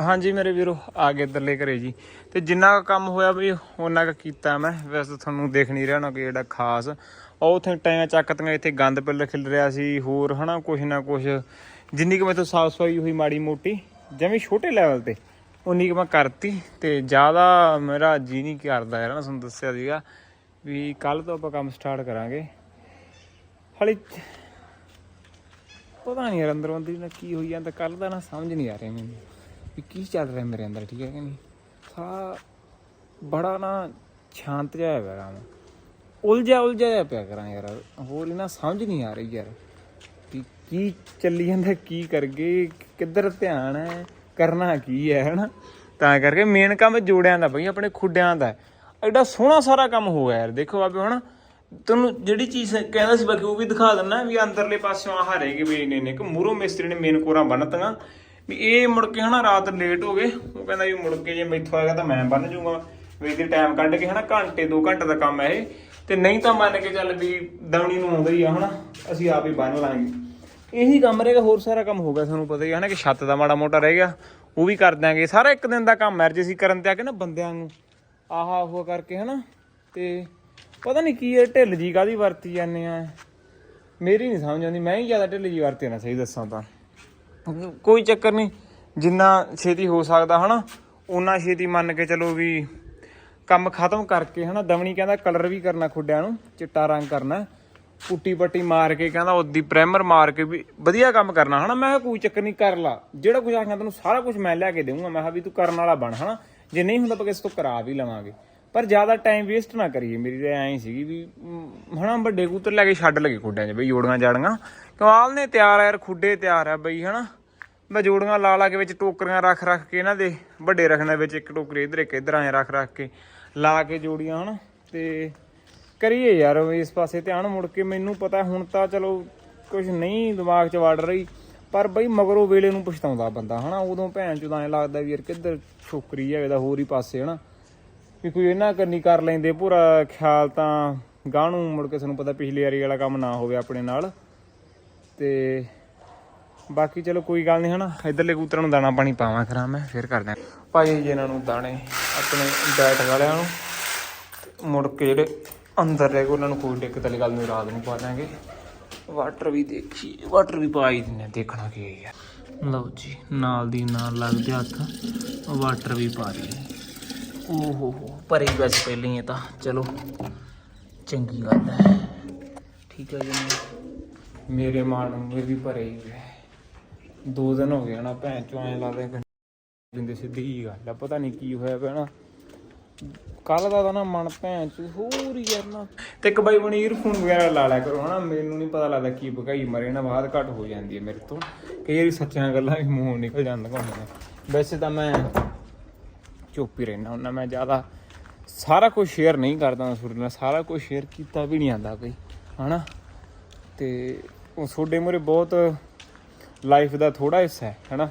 [SPEAKER 1] ਹਾਂਜੀ ਮੇਰੇ ਵੀਰੋ, ਆ ਗਏ ਇੱਧਰਲੇ ਘਰੇ ਜੀ। ਤੇ ਜਿੰਨਾ ਕੁ ਕੰਮ ਹੋਇਆ ਵੀ ਉਹਨਾਂ ਕੁ ਕੀਤਾ ਮੈਂ। ਵੈਸੇ ਤੁਹਾਨੂੰ ਦੇਖ ਨਹੀਂ ਰਿਹਾ ਨਾ ਕਿ ਜਿਹੜਾ ਖਾਸ। ਉਹ ਉੱਥੇ ਟਾਈਆਂ ਚੱਕਤੀਆਂ ਇੱਥੇ ਗੰਦ ਪਿੱਲ ਖਿਲ ਰਿਹਾ ਸੀ, ਹੋਰ ਹਨਾ, ਕੁਛ ਨਾ ਕੁਛ। ਜਿੰਨੀ ਕੁ ਮੈਥੋਂ ਸਾਫ਼ ਸਫ਼ਾਈ ਹੋਈ ਮਾੜੀ ਮੋਟੀ ਜਿਵੇਂ ਛੋਟੇ ਲੈਵਲ ਤੇ ਉਨੀ ਕੁ ਮੈਂ ਕਰਤੀ। ਤੇ ਜ਼ਿਆਦਾ ਮੇਰਾ ਜੀ ਨਹੀਂ ਕਰਦਾ ਯਾਰ ਨਾ ਤੁਹਾਨੂੰ ਦੱਸਿਆ ਸੀਗਾ ਵੀ ਕੱਲ ਤੋਂ ਆਪਾਂ ਕੰਮ ਸਟਾਰਟ ਕਰਾਂਗੇ। ਹਾਲੇ ਪਤਾ ਨਹੀਂ ਯਾਰ ਅੰਦਰੋਂ ਅੰਦਰ ਨਾ ਕੀ ਹੋਈ ਜਾਂਦਾ ਕੱਲ ਦਾ ਨਾ ਸਮਝ ਨਹੀਂ ਆ ਰਿਹਾ ਮੈਨੂੰ। ਵੀ ਕੀ ਚੱਲ ਰਿਹਾ ਮੇਰੇ ਅੰਦਰ, ਠੀਕ ਹੈ ਕਿ ਨਹੀਂ? ਸਾ ਬੜਾ ਨਾ ਸ਼ਾਂਤ ਜਿਹਾ ਹੈ ਕੰਮ। ਉਲਝਿਆ ਉਲਝਿਆ ਜਿਹਾ ਪਿਆ ਕਰਾਂ ਯਾਰ। ਹੋਰ ਇਹਨਾਂ ਸਮਝ ਨਹੀਂ ਆ ਰਹੀ ਯਾਰ ਕਿ ਕੀ ਚੱਲੀ ਜਾਂਦਾ, ਕੀ ਕਰਗੇ, ਕਿੱਧਰ ਧਿਆਨ ਹੈ, ਕਰਨਾ ਕੀ ਹੈ, ਹਨਾ? ਤਾਂ ਕਰਕੇ ਮੇਨ ਕੰਮ ਜੋੜਿਆਂ ਦਾ ਬਈ, ਆਪਣੇ ਖੁੱਡਿਆਂ ਦਾ। ਐਡਾ ਸੋਹਣਾ ਸਾਰਾ ਕੰਮ ਹੋ ਗਿਆ ਯਾਰ। ਦੇਖੋ ਬਾਬੇ ਹੁਣ ਤੁਹਾਨੂੰ ਜਿਹੜੀ ਚੀਜ਼ ਕਹਿੰਦਾ ਸੀ ਬਾਕੀ, ਉਹ ਵੀ ਦਿਖਾ ਦਿੰਦਾ ਵੀ ਅੰਦਰਲੇ ਪਾਸਿਓਂ ਆਹ ਰਹੇਗੀ ਵੀ ਇੰਨੇ ਨੇ ਕਿ ਮੂਰੋਂ ਮਿਸਤਰੀ ਨੇ ਮੇਨ ਕੋਰਾਂ ਬੰਨਤੀਆਂ ਵੀ ਇਹ ਮੁੜ ਕੇ ਹਨਾ ਰਾਤ ਲੇਟ ਹੋ ਗਏ। ਉਹ ਕਹਿੰਦਾ ਵੀ ਮੁੜ ਕੇ ਜੇ ਮੈਥੋਂ ਆਏਗਾ ਤਾਂ ਮੈਂ ਬੰਨ ਜੂਗਾ। ਵੀ ਇਹਦੇ ਟਾਈਮ ਕੱਢ ਕੇ ਹਨਾ ਘੰਟੇ 2 ਘੰਟੇ ਦਾ ਕੰਮ ਹੈ ਇਹ। ਤੇ ਨਹੀਂ ਤਾਂ ਮੰਨ ਕੇ ਚੱਲ ਵੀ ਦਵਣੀ ਨੂੰ ਆਉਂਦਾ ਹੀ ਆ ਹਨਾ, ਅਸੀਂ ਆਪ ਹੀ ਬੰਨ ਲਾਂਗੇ। ਇਹੀ ਕੰਮ ਰਹੇਗਾ ਹੋਰ ਸਾਰਾ ਕੰਮ ਹੋ ਗਿਆ ਤੁਹਾਨੂੰ ਪਤਾ ਹੀ ਹੈ ਨਾ ਕਿ ਛੱਤ ਦਾ ਮਾੜਾ ਮੋਟਾ ਰਹਿ ਗਿਆ। ਉਹ ਵੀ ਕਰ ਦਿਆਂਗੇ। ਸਾਰਾ ਇੱਕ ਦਿਨ ਦਾ ਕੰਮ ਹੈ ਜੇ ਅਸੀਂ ਕਰਨ ਤੇ ਆ ਕੇ ਨਾ ਬੰਦਿਆਂ ਨੂੰ। ਆਹਾ, ਉਹ ਕਰਕੇ ਹਨਾ, ਤੇ ਪਤਾ ਨਹੀਂ ਕੀ ਇਹ ਢਿੱਲ ਜੀ ਕਾਦੀ ਵਰਤੀ ਜਾਂਦੇ ਆ। ਮੇਰੀ ਨਹੀਂ ਸਮਝ ਆਉਂਦੀ, ਮੈਂ ਹੀ ਜ਼ਿਆਦਾ ਢਿੱਲ ਜੀ ਵਰਤੀ ਨਾ, ਸਹੀ ਦੱਸਾਂ ਤਾਂ। ਕੋਈ ਚੱਕਰ ਨਹੀਂ ਜਿੰਨਾ ਛੇਤੀ ਹੋ ਸਕਦਾ ਹਨਾ ਉਨਾ ਛੇਤੀ ਮੰਨ ਕੇ ਚਲੋ ਵੀ ਕੰਮ ਖਤਮ ਕਰਕੇ ਹਨਾ ਦਵਣੀ ਕਹਿੰਦਾ ਕਲਰ ਵੀ ਕਰਨਾ ਖੁੱਡਿਆਂ ਨੂੰ ਚਿੱਟਾ ਰੰਗ ਕਰਨਾ ਪੁੱਟੀ ਪੱਟੀ ਮਾਰ ਕੇ ਕਹਿੰਦਾ ਉਹਦੀ ਪ੍ਰਾਈਮਰ ਮਾਰ ਕੇ ਵੀ ਵਧੀਆ ਕੰਮ ਕਰਨਾ ਹਨਾ ਮੈਂ ਕਿਹਾ ਕੋਈ ਚੱਕਰ ਨਹੀਂ ਕਰ ਲਾ ਜਿਹੜਾ ਕੁਝ ਆਖਾਂ ਤੈਨੂੰ ਸਾਰਾ ਕੁਝ ਮੈਂ ਲਿਆ ਕੇ ਦੇਵਾਂਗਾ ਮੈਂ ਕਿਹਾ ਵੀ ਤੂੰ ਕਰਨ ਵਾਲਾ ਬਣ ਹਨਾ ਜੇ ਨਹੀਂ ਹੁੰਦਾ ਆਪਾਂ ਕਿਸੇ ਤੋਂ ਕਰਾ ਵੀ ਲਵਾਂਗੇ। ਪਰ ਜ਼ਿਆਦਾ ਟਾਈਮ ਵੇਸਟ ਨਾ ਕਰੀਏ ਮੇਰੀ ਤਾਂ ਐਂ ਹੀ ਸੀਗੀ ਵੀ ਮ, ਹਨਾ ਵੱਡੇ ਕੂਤਰ ਲੈ ਕੇ ਛੱਡ ਲਗੇ ਖੁੱਡਿਆਂ 'ਚ ਬਈ ਜੋੜੀਆਂ ਜਾੜੀਆਂ ਕਮਾਲ ਨੇ ਤਿਆਰ ਆ ਯਾਰ, ਖੁੱਡੇ ਤਿਆਰ ਆ ਬਈ, ਹਨਾ? ਮੈਂ ਜੋੜੀਆਂ ਲਾ ਲਾ ਕੇ ਵਿੱਚ ਟੋਕਰੀਆਂ ਰੱਖ ਰੱਖ ਕੇ ਇਹਨਾਂ ਦੇ, ਵੱਡੇ ਰੱਖਣਾ ਵਿੱਚ ਇੱਕ ਟੋਕਰੀ ਇਧਰ, ਇੱਕ ਇਧਰ, ਐਂ ਰੱਖ ਰੱਖ ਕੇ ਲਾ ਕੇ ਜੋੜੀਆਂ, ਹਨਾ? ਤੇ ਕਰੀਏ ਯਾਰ ਇਸ ਪਾਸੇ ਧਿਆਨ ਮੁੜ ਕੇ, ਮੈਨੂੰ ਪਤਾ ਹੁਣ ਤਾਂ ਚਲੋ ਕੁਝ ਨਹੀਂ ਦਿਮਾਗ 'ਚ ਵੜ ਰਹੀ, ਪਰ ਬਈ ਮਗਰੋਂ ਵੇਲੇ ਨੂੰ ਪਛਤਾਉਂਦਾ ਬੰਦਾ, ਹਨਾ? ਉਦੋਂ ਭੈਣ ਚੋਂ ਐਂ ਲੱਗਦਾ ਵੀ ਯਾਰ ਕਿੱਧਰ ਛੋਕਰੀ ਹੈ ਇਹਦਾ ਹੋਰ ਹੀ ਪਾਸੇ, ਹਨਾ? ਵੀ ਕੋਈ ਇਹਨਾਂ ਕਰਨੀ ਕਰ ਲੈਂਦੇ, ਪੂਰਾ ਖਿਆਲ ਤਾਂ ਗਾਣੂ ਮੁੜ ਕੇ ਸਾਨੂੰ ਪਤਾ ਪਿਛਲੀ ਵਾਰੀ ਵਾਲਾ ਕੰਮ ਨਾ ਹੋਵੇ ਆਪਣੇ ਨਾਲ। ਤੇ ਬਾਕੀ ਚਲੋ ਕੋਈ ਗੱਲ ਨਹੀਂ, ਹਨਾ? ਇਧਰਲੇ ਕਬੂਤਰਾਂ ਨੂੰ ਦਾਣਾ ਪਾਣੀ ਪਾਵਾਂ ਖਰਾ ਮੈਂ, ਫਿਰ ਕਰਦਾ ਭਾਈ ਜੀ ਇਹਨਾਂ ਨੂੰ ਦਾਣੇ, ਆਪਣੇ ਡਾਇਟ ਵਾਲਿਆਂ ਨੂੰ। ਮੁੜ ਕੇ ਜਿਹੜੇ ਅੰਦਰ ਰਹਿ ਗਏ, ਉਹਨਾਂ ਨੂੰ ਕੋਈ ਦਿੱਕਤ ਵਾਲੀ ਗੱਲ ਨਹੀਂ, ਰਾਤ ਨੂੰ ਪਾ ਦਾਂਗੇ ਵਾਟਰ ਵੀ ਦੇਖੀ ਵਾਟਰ ਵੀ ਪਾ ਹੀ ਦਿੰਨੇ ਦੇਖਣਾ ਕੀ ਹੈ। ਯਾਰ ਲਓ ਜੀ, ਨਾਲ ਦੀ ਨਾਲ ਲੱਗਦੇ ਹੱਥ ਵਾਟਰ ਵੀ ਪਾ ਲਈਏ ਓਹ ਹੋ ਹੋ ਪਰੇ ਵੈਸੇ ਪਹਿਲਾਂ ਹੀ ਇਹ ਤਾਂ। ਚਲੋ, ਚੰਗੀ ਗੱਲ ਹੈ। ਠੀਕ ਹੈ ਜੀ। ਮੇਰੇ ਮਨ ਨੂੰ ਵੀ ਭਰੇ ਹੀ ਹੋਏ। ਦੋ ਦਿਨ ਹੋ ਗਏ ਨਾ ਭੈਣ ਚੋਂ ਐਂ ਲੱਗਦਾ ਕਿ ਸਿੱਧੀ ਹੀ ਗੱਲ ਆ, ਪਤਾ ਨਹੀਂ ਕੀ ਹੋਇਆ ਪਿਆ ਨਾ। ਕੱਲ ਦਾ ਤਾਂ ਨਾ ਮਨ ਭੈਣ ਚ ਹੋਰ ਹੀ ਯਾਰ ਨਾ। ਤੇ ਇੱਕ ਬਾਈ ਬਣੀ ਈਅਰਫੋਨ ਵਗੈਰਾ ਲਾ ਲਿਆ ਕਰੋ ਹਨਾ, ਮੈਨੂੰ ਨਹੀਂ ਪਤਾ ਲੱਗਦਾ ਕੀ ਭਗਾਈ ਮਰੇ ਨਾ, ਬਾਅਦ ਘੱਟ ਹੋ ਜਾਂਦੀ ਹੈ ਮੇਰੇ ਤੋਂ। ਕਈ ਵਾਰੀ ਸੱਚੀਆਂ ਗੱਲਾਂ ਵੀ ਮੂੰਹੋਂ ਨਿਕਲ ਜਾਂਦੀਆਂ ਹੁੰਦੀਆਂ ਵੈਸੇ ਤਾਂ ਮੈਂ ਚੁੱਪ ਹੀ ਰਹਿਣਾ ਹੁੰਦਾ, ਮੈਂ ਜ਼ਿਆਦਾ ਸਾਰਾ ਕੁਝ ਸ਼ੇਅਰ ਨਹੀਂ ਕਰਦਾ ਤੁਹਾਡੇ ਨਾਲ ਸਾਰਾ ਕੁਝ ਸ਼ੇਅਰ ਕੀਤਾ ਵੀ ਨਹੀਂ ਆਂਦਾ ਬਈ ਹਨਾ। ਤੇ ਉਹ ਤੁਹਾਡੇ ਮੂਹਰੇ ਬਹੁਤ ਲਾਈਫ ਦਾ ਥੋੜਾ ਹਿੱਸਾ ਹੈ ਹਨਾ?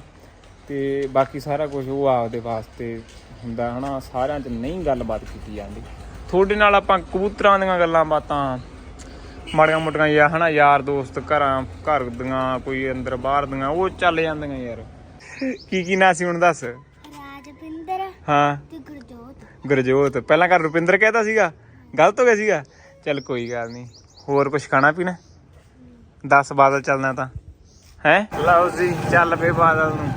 [SPEAKER 1] ਤੇ ਬਾਕੀ ਸਾਰਾ ਕੁਝ ਉਹ ਆਪਦੇ ਵਾਸਤੇ ਹੁੰਦਾ ਹਨਾ? ਸਾਰਿਆਂ 'ਚ ਨਹੀਂ ਗੱਲਬਾਤ ਕੀਤੀ ਜਾਂਦੀ। ਤੁਹਾਡੇ ਨਾਲ ਆਪਾਂ ਕਬੂਤਰਾਂ ਦੀਆਂ ਗੱਲਾਂ ਬਾਤਾਂ ਮਾੜੀਆਂ ਮੋਟੀਆਂ ਯਾ ਹਨਾ ਯਾਰ ਦੋਸਤ ਘਰਾਂ ਘਰ ਦੀਆਂ ਕੋਈ ਅੰਦਰ ਬਾਹਰ ਦੀਆਂ ਉਹ ਚੱਲ ਜਾਂਦੀਆਂ ਯਾਰ। ਕੀ ਕੀ ਨਾਂ ਸੀ ਹੁਣ ਦੱਸ?
[SPEAKER 4] ਰਾਜਪਿੰਦਰ
[SPEAKER 1] ਹਾਂ।
[SPEAKER 4] ਤੇ ਗੁਰਜੋਤ।
[SPEAKER 1] ਗੁਰਜੋਤ। ਪਹਿਲਾਂ ਘਰ ਰੁਪਿੰਦਰ ਕਹਿਤਾ ਸੀਗਾ? ਗਲਤ ਹੋ ਗਿਆ ਸੀਗਾ? ਚੱਲ ਕੋਈ ਗੱਲ ਨਹੀਂ। ਹੋਰ ਕੁਝ ਖਾਣਾ ਪੀਣਾ 10 ਬਾਦਲ ਚੱਲਣਾ ਤਾਂ। ਹੈ? ਲਓ ਜੀ ਚੱਲ ਪਏ ਬਾਦਲ ਨੂੰ।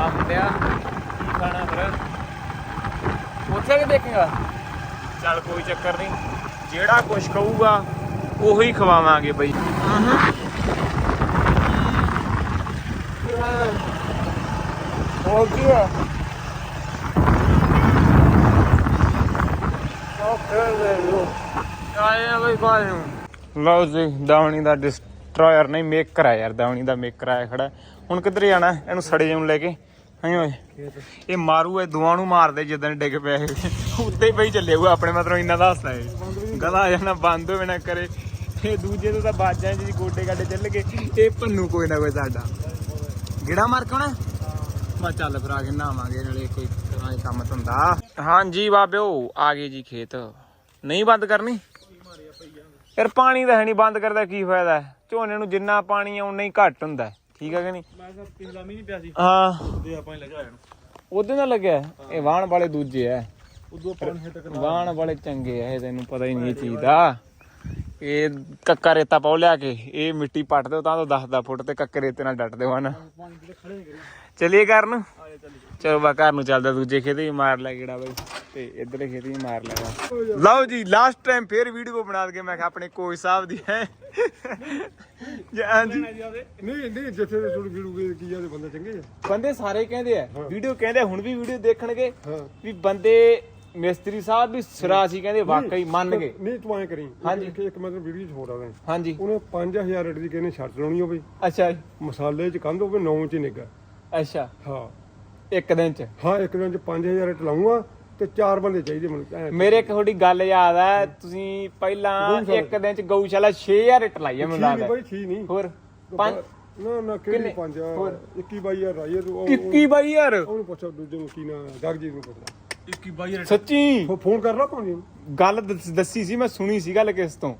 [SPEAKER 1] ਆ ਮੁੰਡਿਆ ਕੀ ਖਾਣਾ ਫਿਰ। ਉੱਥੇ ਵੀ ਦੇਖੇਗਾ। ਚੱਲ ਕੋਈ ਚੱਕਰ ਨਹੀਂ। ਜਿਹੜਾ ਕੁਝ ਕਹੂਗਾ ਉਹੀ ਖਵਾਵਾਂਗੇ ਬਈ। ਹੈ। ਆਏ ਆ ਬਈ ਬਾਹਰ ਨੂੰ। ਲਓ ਜੀ ਦਾਵਣੀ ਦਾ ਡਿਸਟਰੋਇਰ ਨਹੀਂ ਮੇਕਰ ਆ ਯਾਰ, ਦਾਵਣੀ ਦਾ ਮੇਕਰ ਆਇਆ ਖੜਾ। ਹੁਣ ਕਿੱਧਰ ਜਾਣਾ? ਇਹਨੂੰ ਸੜੇ ਜਿਹਨੂੰ ਲੈ ਕੇ। ਹਾਂ ਓਏ? ਇਹ ਮਾਰੂ, ਇਹ ਦੁਆ ਨੂੰ ਮਾਰਦੇ ਜਿੱਦਣ ਡਿੱਗ ਪਿਆ ਇਹ। ਉੱਤੇ ਹੀ ਪਈ ਚੱਲੇ ਉਹ ਆਪਣੇ ਮਤਲਬ ਇੰਨਾ ਦੱਸਦਾ ਇਹ। ਗਲਾ ਜਾਣਾ, ਬੰਦ ਹੋਵੇ ਨਾ ਕਰੇ। ਇਹ ਦੂਜੇ ਤੋਂ ਤਾਂ ਬਾਜਾਂ ਜੀ ਗੋਡੇ ਗਾਡੇ ਚੱਲ ਗਏ। ਇਹ ਭੰਨੂ ਕੋਈ ਨਾ ਕੋਈ ਸਾਡਾ। ਗਿੜਾ ਮਾਰ ਕੇ ਆਉਣਾ? ਚੱਲ ਫਿਰ ਆ ਕੇ ਨਹਾਵਾਂਗੇ, ਨਾਲੇ ਕੋਈ ਕਰਾਂਗੇ ਕੰਮ ਧੰਦਾ। ਹਾਂਜੀ ਬਾਬਿਓ, ਆ ਗਏ ਜੀ ਖੇਤ। ਨਹੀਂ ਬੰਦ ਕਰਨੀ? ਯਾਰ ਪਾਣੀ ਤਾਂ ਹੈ ਨਹੀਂ ਬੰਦ ਕਰਦਾ ਕੀ ਫਾਇਦਾ ਹੈ? ਝੋਨੇ ਨੂੰ ਜਿੰਨਾ ਪਾਣੀ ਆ ਉਨਾ ਹੀ ਘੱਟ ਹੁੰਦਾ ਹੈ। ਠੀਕ ਹੈ ਕਿ ਨਹੀਂ?
[SPEAKER 2] ਮੈਂ ਤਾਂ ਪਿਛਲਾ ਮੀਂਹ ਨਹੀਂ ਪਿਆ ਸੀ।
[SPEAKER 1] ਹਾਂ।
[SPEAKER 2] ਤੇ ਆਪਾਂ ਹੀ ਲਗਾ ਜਾਣ
[SPEAKER 1] ਉਹਦੇ ਨਾਲ ਲੱਗਿਆ ਹੈ। ਇਹ ਵਾਹਣ ਵਾਲੇ ਦੂਜੇ ਐ
[SPEAKER 2] ਉਦੋਂ ਆਪਾਂ ਨੂੰ ਹਿੱਟ
[SPEAKER 1] ਵਾਹਣ ਵਾਲੇ ਚੰਗੇ ਐ ਇਹ ਤੈਨੂੰ ਪਤਾ ਹੀ ਨਹੀਂ ਇਹ ਚੀਜ਼ ਦਾ। ਇਹ ਕੱਕਾ ਰੇਤਾ ਪਾਉ ਲਿਆ ਕੇ ਇਹ ਮਿੱਟੀ ਪੱਟ ਦਿਓ ਤਾਂ ਤੋਂ 10 10 ਫੁੱਟ ਤੇ ਕੱਕੇ ਰੇਤੇ ਨਾਲ ਡੱਟ ਦਿਓ ਹਨ।
[SPEAKER 2] ਪਾਣੀ ਖੜੇ ਕਰੀ
[SPEAKER 1] ਚਲਿਏ ਕਰਨ।
[SPEAKER 2] ਚੱਲ
[SPEAKER 1] ਚਲੋ ਬਾ ਘਰ ਨੂੰ ਚੱਲਦਾ ਦੂਜੇ ਖੇਤ ਵੀ ਮਾਰ ਲੈ ਗੇੜਾ ਬਈ। ਤੇ ਇਧਰਲੇ ਖੇਤ ਵੀ ਮਾਰ ਲੈਗਾ ਲਓ ਜੀ ਲਾਸਟ ਟਾਈਮ ਫੇਰ ਵੀਡੀਓ ਬਣਾ ਕੇ ਮੈਂ ਕਿਹਾ ਆਪਣੇ ਕੋਚ ਸਾਹਿਬ ਦੀ ਹੈ। ਹਾਂਜੀ
[SPEAKER 2] ਨਹੀਂ ਨਹੀਂ ਜਿੱਥੇ ਦੇ ਥੋੜੀ ਵੀੜੂਗੇ ਕੀ ਜਾਂਦੇ ਬੰਦੇ ਚੰਗੇ ਆ।
[SPEAKER 1] ਬੰਦੇ ਸਾਰੇ ਕਹਿੰਦੇ ਆ। ਵੀਡੀਓ ਕਹਿੰਦੇ ਹੁਣ ਵੀ ਵੀਡੀਓ ਦੇਖਣਗੇ। ਵੀ ਬੰਦੇ ਮਿਸਤਰੀ ਸਾਹਿਬ ਵੀ ਸਿਰਾ ਸੀ ਕਹਿੰਦੇ ਵਾਕਈ ਮੰਨ ਗਏ
[SPEAKER 2] ਨਹੀਂ ਤੂੰ ਐਂ ਕਰੀ।
[SPEAKER 1] ਹਾਂਜੀ।
[SPEAKER 2] ਇੱਕ ਇੱਕ ਮਤਲਬ ਵੀਡੀਓ ਚ ਹੋਰ ਆਵੇ
[SPEAKER 1] ਹਾਂਜੀ।
[SPEAKER 2] ਉਹਨੇ 5000 ਰੇਟ ਦੀ ਕਹਿੰਦੇ ਛੱਡ ਲਾਉਣੀ ਹੋਵੇ
[SPEAKER 1] ਅੱਛਾ। ਜੀ,
[SPEAKER 2] ਮਸਾਲੇ ਚ ਕੰਧ ਹੋਵੇ 9 ਚ ਨਿੱਗਾ
[SPEAKER 1] ਅੱਛਾ।
[SPEAKER 2] ਹਾਂ।
[SPEAKER 1] ਇੱਕ ਦਿਨ ਚ।
[SPEAKER 2] ਹਾਂ ਇੱਕ ਦਿਨ ਚ 5000 ਰੇਟ ਲਾਉਂਗਾ ਤੇ ਚਾਰ ਬੰਦੇ ਚਾਹੀਦੇ ਮੈਨੂੰ ਐਂ।
[SPEAKER 1] ਮੇਰੇ ਇੱਕ ਤੁਹਾਡੀ ਗੱਲ ਯਾਦ ਆ ਤੁਸੀਂ ਪਹਿਲਾਂ
[SPEAKER 2] ਗਊਸ਼ਾਲਾ।
[SPEAKER 1] ਇੱਕ ਦਿਨ ਚ ਗਊਸ਼ਾਲਾ 6000 ਰਿਟ ਲਾਈ ਆ ਮੈਨੂੰ
[SPEAKER 2] ਛੀ ਨਹੀਂ
[SPEAKER 1] ਲੱਗਦਾ।
[SPEAKER 2] ਬਾਈ ਛੀ ਨਹੀਂ
[SPEAKER 1] ਹੋਰ ਪੰਜ
[SPEAKER 2] ਨਾ ਨਾ ਕਿਹੜੀ
[SPEAKER 1] ਕਿੰਨੇ?
[SPEAKER 2] ਪੰਜ
[SPEAKER 1] ਹੋਰ?
[SPEAKER 2] 21 ਬਾਈ ਯਾਰ ਰਾਈਏ ਤੂੰ ਉਹ-
[SPEAKER 1] 21 ਬਾਈ ਯਾਰ
[SPEAKER 2] ਉਹਨੂੰ ਪੁੱਛੋ ਦੂਜੇ ਨੂੰ ਕੀ ਨਾ ਜਗਜੀਤ ਨੂੰ ਪੁੱਛਦਾ 21 22
[SPEAKER 1] ਸੱਚੀ?
[SPEAKER 5] ਫੋਨ ਕਰ ਲਾ ਭਾਵੇਂ
[SPEAKER 1] ਗੱਲ ਦੱਸ- ਦੱਸੀ ਸੀ ਮੈਂ ਸੁਣੀ ਸੀ ਗੱਲ ਕਿਸ ਤੋਂ।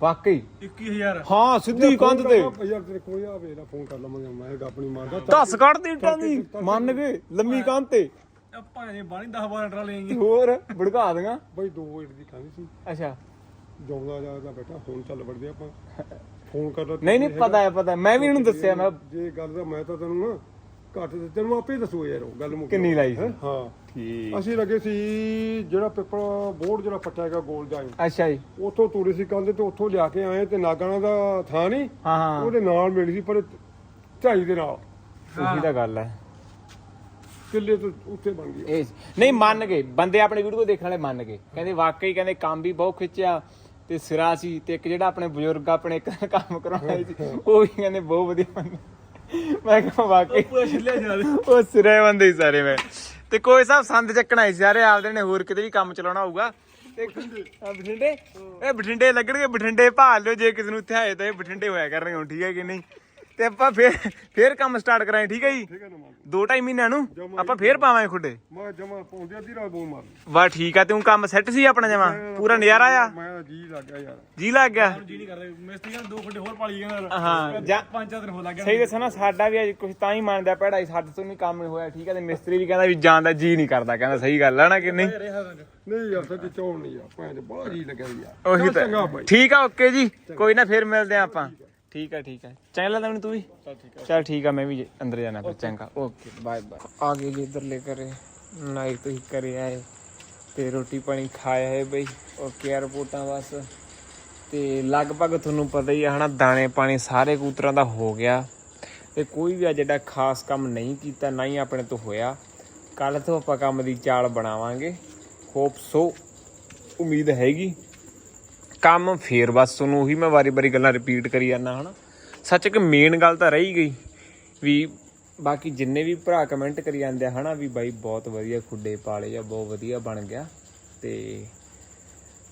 [SPEAKER 1] ਵਾਕਈ।
[SPEAKER 2] 21000
[SPEAKER 1] ਹਾਂ ਸਿੱਧੀ ਕੰਧ ਤੇ।
[SPEAKER 5] ਯਾਰ ਤੇਰੇ ਕੋਲ ਆ ਵੇਲਾ ਫੋਨ ਕਰ ਲਵਾਂਗੇ ਮੈਂ ਗਾ ਆਪਣੀ ਮਾਰਦਾ
[SPEAKER 1] ਧੱਸ ਕੱਢਦੀ ਇੱਟਾਂ ਦੀ। ਮੰਨ ਗਏ ਲੰਮੀ ਕੰਧ ਤੇ।
[SPEAKER 2] ਇਹ ਭਾਵੇਂ ਬਾਣੀ 10 12 ਟਰਾ ਲੈਣਗੇ
[SPEAKER 1] ਹੋਰ ਭੜਕਾ ਦੀਆਂ
[SPEAKER 5] ਬਈ ਦੋ ਵੇਟ ਦੀ ਖਾਣੀ ਸੀ।
[SPEAKER 1] ਅੱਛਾ।
[SPEAKER 5] ਜਾਉਂਦਾ ਜਾਂਦਾ ਬੇਟਾ ਫੋਨ ਚੱਲ ਵੜਦੇ ਆਪਾਂ। ਫੋਨ ਕਰ ਲਾ
[SPEAKER 1] ਨਹੀਂ ਨਹੀਂ ਪਤਾ ਹੈ ਪਤਾ ਹੈ। ਮੈਂ ਵੀ ਇਹਨੂੰ ਦੱਸਿਆ ਮੈਂ
[SPEAKER 5] ਜੇ ਗੱਲ ਦਾ ਮੈਂ ਤਾਂ ਤੈਨੂੰ ਨਾ ਘੱਟ ਤੇ ਤੈਨੂੰ ਆਪੇ ਦੱਸੋ ਯਾਰ ਉਹ ਗੱਲ ਮੁੱਕ
[SPEAKER 1] ਕਿੰਨੀ ਲਾਈ ਸੀ?
[SPEAKER 5] ਹੈਂ?
[SPEAKER 1] ਠੀਕ।
[SPEAKER 5] ਅਸੀਂ ਲੱਗੇ ਸੀ ਜਿਹੜਾ ਪੇਪਰ ਬੋਰਡ ਜਿਹੜਾ ਪੱਟਿਆ ਹੈਗਾ ਗੋਲ ਜਾਈ
[SPEAKER 1] ਅੱਛਾ ਜੀ।
[SPEAKER 5] ਉੱਥੋਂ ਤੁਰੇ ਸੀ ਕੰਧ ਤੇ ਉੱਥੋਂ ਲਿਆ ਕੇ ਆਏ ਤੇ ਨਾਗਾਣਾ ਦਾ ਥਾਂ ਨਹੀਂ
[SPEAKER 1] ਹਾਂ ਹਾਂ।
[SPEAKER 5] ਉਹਦੇ ਨਾਲ ਮਿਲੀ ਸੀ ਪਰ ਝਾਈ ਦੇ ਨਾਲ।
[SPEAKER 1] ਉਹੀ ਤਾਂ ਗੱਲ ਹੈ।
[SPEAKER 5] ਕਿੱਲੇ ਤੋਂ ਉੱਥੇ ਬਣ ਗਈ
[SPEAKER 1] ਇਹ ਨਹੀਂ ਮੰਨ ਗਏ। ਬੰਦੇ ਆਪਣੇ ਵੀਡੀਓ ਦੇਖਣ ਵਾਲੇ ਮੰਨ ਗਏ। ਕਹਿੰਦੇ ਵਾਕਈ ਕਹਿੰਦੇ ਕੰਮ ਵੀ ਬਹੁਤ ਖਿੱਚਿਆ ਤੇ ਸਿਰਾ ਸੀ ਤੇ ਇੱਕ ਜਿਹੜਾ ਆਪਣੇ ਬਜ਼ੁਰਗ ਆਪਣੇ ਇੱਕ ਕੰਮ ਕਰਾਉਣਾ ਸੀ ਉਹ ਵੀ ਕਹਿੰਦੇ ਬਹੁਤ ਵਧੀਆ ਬੰਦੇ। ਮੈਂ ਕਿਹਾ ਵਾਕਈ। ਉਹ ਸਿਰੇ ਬੰਦੇ ਹੀ ਸਾਰੇ ਮੈਂ। ਤੇ ਕੋਈ ਸਾਹਿਬ ਸੰਦ ਚੱਕਣਾ ਸੀ ਸਾਰੇ ਆਪਦੇ ਨੇ ਹੋਰ ਕਿਤੇ ਵੀ ਕੰਮ ਚਲਾਉਣਾ ਹੋਊਗਾ। ਤੇ ਬਠਿੰਡੇ? ਇਹ ਬਠਿੰਡੇ ਲੱਗਣਗੇ ਬਠਿੰਡੇ ਭਾਲ ਲਿਓ ਜੇ ਕਿਸੇ ਨੂੰ ਇੱਥੇ ਆਏ ਤਾਂ ਇਹ ਬਠਿੰਡੇ ਹੋਇਆ ਕਰਨਗੇ ਹੁਣ ਠੀਕ ਹੈ ਕਿ ਨਹੀਂ? ਤੇ ਆਪਾਂ ਫੇਰ ਫੇਰ ਕੰਮ ਸਟਾਰਟ ਕਰਾਂਗੇ ਠੀਕ ਹੈ ਜੀ?
[SPEAKER 5] ਠੀਕ ਹੈ ਨਾ ਮਾਰ
[SPEAKER 1] ਦੋ ਢਾਈ ਮਹੀਨਿਆਂ ਨੂੰ ਆਪਾਂ ਫੇਰ ਪਾਵਾਂਗੇ ਖੁੱਡੇ।
[SPEAKER 5] ਮੈਂ ਜਮਾ ਪਾਉਂਦੇ ਅੱਧੀ ਰਾਤ ਬੋਲ ਮਾਰ
[SPEAKER 1] ਵਾ ਠੀਕ ਆ ਤੂੰ ਕੰਮ ਸੈੱਟ ਸੀ ਆਪਣਾ ਜਮਾ? ਪੂਰਾ ਨਜ਼ਾਰਾ ਆ
[SPEAKER 5] ਮੈਂ ਜੀ ਲੱਗ ਗਿਆ ਯਾਰ।
[SPEAKER 1] ਜੀ ਲੱਗ ਗਿਆ?
[SPEAKER 2] ਜੀ ਨਹੀਂ ਕਰਦੇ ਮਿਸਤਰੀ ਕਹਿੰਦਾ ਦੋ ਖੱਡੇ ਹੋਰ ਪਾਲੀ ਕਹਿੰਦਾ।
[SPEAKER 1] ਹਾਂ ਜਾਂ
[SPEAKER 2] ਪੰਜ ਚਾਰ ਦਿਨ ਹੋ ਲੱਗ ਗਿਆ
[SPEAKER 1] ਸਹੀ ਦੱਸਾਂ ਨਾ ਸਾਡਾ ਵੀ ਅੱਜ ਕੁਝ ਤਾਂ ਹੀ ਮੰਨਦਾ ਸੀ, ਸਾਡੇ ਤੋਂ ਨਹੀਂ ਕੰਮ ਹੋਇਆ ਠੀਕ ਹੈ ਤੇ ਮਿਸਤਰੀ ਵੀ ਕਹਿੰਦਾ ਵੀ ਜਾਣ ਦਾ ਜੀ ਨਹੀਂ ਕਰਦਾ ਕਹਿੰਦਾ ਸਹੀ ਗੱਲ ਹੈ ਨਾ ਕਿ ਨਹੀਂ?
[SPEAKER 5] ਨਹੀਂ ਯਾਰ ਸੱਚ ਚੋਣ ਨਹੀਂ ਯਾਰ ਭੈਣ ਬੜਾ ਜੀ ਲੱਗਿਆ ਯਾਰ।
[SPEAKER 1] ਉਹੀ ਤਾਂ। ਠੀਕ ਆ ਓਕੇ ਜੀ ਕੋਈ ਨਾ ਫੇਰ ਮਿਲਦੇ ਆ ਆਪਾਂ। ਠੀਕ ਆ ਠੀਕ ਆ। ਚੰਗਾ ਲੱਗਦਾ ਮੈਨੂੰ ਤੂੰ ਵੀ? ਚੱਲ ਠੀਕ ਆ। ਮੈਂ ਵੀ ਅੰਦਰ ਜਾਣਾ ਫਿਰ ਚੰਗਾ। ਓਕੇ ਬਾਏ ਬਾਏ ਆ ਗਏ ਜੀ ਇਧਰਲੇ ਕਰੇ ਨਾਈਟ ਤੋਂ ਹੀ ਕਰੇ ਆਏ ਤੇ ਰੋਟੀ ਪਾਣੀ ਖਾਇਆ ਹੈ ਬਈ। ਓਕੇ ਆ ਰਿਪੋਰਟਾਂ ਬਸ। ਤੇ ਲਗਭਗ ਤੁਹਾਨੂੰ ਪਤਾ ਹੀ ਆ ਹਨਾ ਦਾਣੇ ਪਾਣੀ ਸਾਰੇ ਕੂਤਰਾਂ ਦਾ ਹੋ ਗਿਆ। ਤੇ ਕੋਈ ਵੀ ਆ ਜਿਹੜਾ ਖਾਸ ਕੰਮ ਨਹੀਂ ਕੀਤਾ ਨਾ ਹੀ ਆਪਣੇ ਤੋਂ ਹੋਇਆ। ਕੱਲ ਤੋਂ ਆਪਾਂ ਕੰਮ ਦੀ ਚਾਲ ਬਣਾਵਾਂਗੇ। ਹੋਪ ਸੋ ਉਮੀਦ ਹੈਗੀ। ਕੰਮ, ਫੇਰ ਬਸ ਤੁਹਾਨੂੰ ਉਹੀ ਮੈਂ ਵਾਰੀ-ਵਾਰੀ ਗੱਲਾਂ ਰਿਪੀਟ ਕਰੀ ਜਾਂਦਾ, ਹਨਾ? ਸੱਚ ਇੱਕ ਮੇਨ ਗੱਲ ਤਾਂ ਰਹੀ ਗਈ ਵੀ ਬਾਕੀ ਜਿੰਨੇ ਵੀ ਭਰਾ ਕਮੈਂਟ ਕਰੀ ਜਾਂਦੇ ਆ, ਹਨਾ, ਵੀ ਬਾਈ ਬਹੁਤ ਵਧੀਆ ਖੁੱਡੇ ਪਾਲੇ ਜਾਂ ਬਹੁਤ ਵਧੀਆ ਬਣ ਗਿਆ ਤੇ